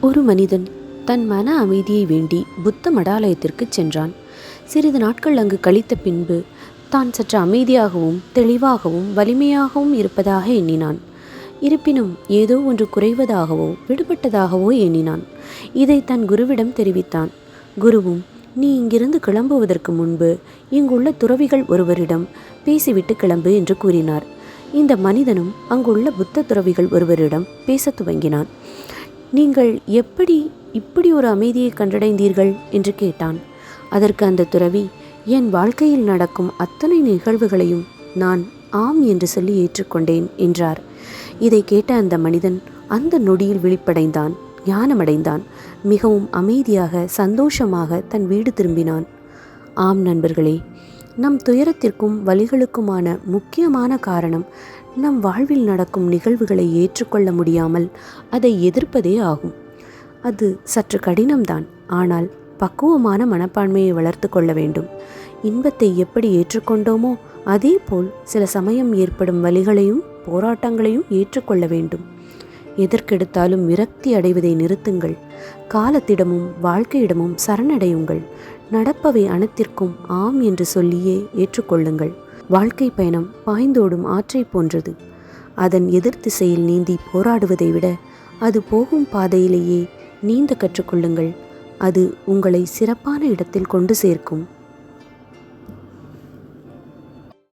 ஒரு மனிதன் தன் மன அமைதியை வேண்டி புத்த மடாலயத்திற்கு சென்றான். சிறிது நாட்கள் அங்கு கழித்த பின்பு தான் சற்று அமைதியாகவும் தெளிவாகவும் வலிமையாகவும் இருப்பதாக எண்ணினான். இருப்பினும் ஏதோ ஒன்று குறைவதாகவோ விடுபட்டதாகவோ எண்ணினான். இதை தன் குருவிடம் தெரிவித்தான். குருவும் நீ இங்கிருந்து கிளம்புவதற்கு முன்பு இங்குள்ள துறவிகள் ஒருவரிடம் பேசிவிட்டு கிளம்பு என்று கூறினார். இந்த மனிதனும் அங்குள்ள புத்த துறவிகள் ஒருவரிடம் பேசத் துவங்கினான். நீங்கள் எப்படி இப்படி ஒரு அமைதியை கண்டடைந்தீர்கள்? என்று கேட்டான். அதற்கு அந்த துறவி என் வாழ்க்கையில் நடக்கும் அத்தனை நிகழ்வுகளையும் நான் ஆம் என்று சொல்லி ஏற்றுக்கொண்டேன் என்றார். இதை கேட்ட அந்த மனிதன் அந்த நொடியில் விழிப்படைந்தான் ஞானமடைந்தான் மிகவும் அமைதியாக சந்தோஷமாக தன் வீடு திரும்பினான். ஆம் நண்பர்களே நம் துயரத்திற்கும் வலிகளுக்குமான முக்கியமான காரணம் நம் வாழ்வில் நடக்கும் நிகழ்வுகளை ஏற்றுக்கொள்ள முடியாமல் அதை எதிர்ப்பதே ஆகும். அது சற்று கடினம்தான் ஆனால் பக்குவமான மனப்பான்மையை வளர்த்து கொள்ள வேண்டும். இன்பத்தை எப்படி ஏற்றுக்கொண்டோமோ அதேபோல் சில சமயம் ஏற்படும் வலிகளையும் போராட்டங்களையும் ஏற்றுக்கொள்ள வேண்டும். எதற்கெடுத்தாலும் விரக்தி அடைவதை நிறுத்துங்கள். காலத்திடமும் வாழ்க்கையிடமும் சரணடையுங்கள். நடப்பவை அனைத்திற்கும் ஆம் என்று சொல்லியே ஏற்றுக்கொள்ளுங்கள். வாழ்க்கை பயணம் பாய்ந்தோடும் ஆற்றை போன்றது. அதன் எதிர் திசையில் நீந்தி போராடுவதை விட அது போகும் பாதையிலேயே நீந்த கற்றுக்கொள்ளுங்கள். அது உங்களை சிறப்பான இடத்தில் கொண்டு சேர்க்கும்.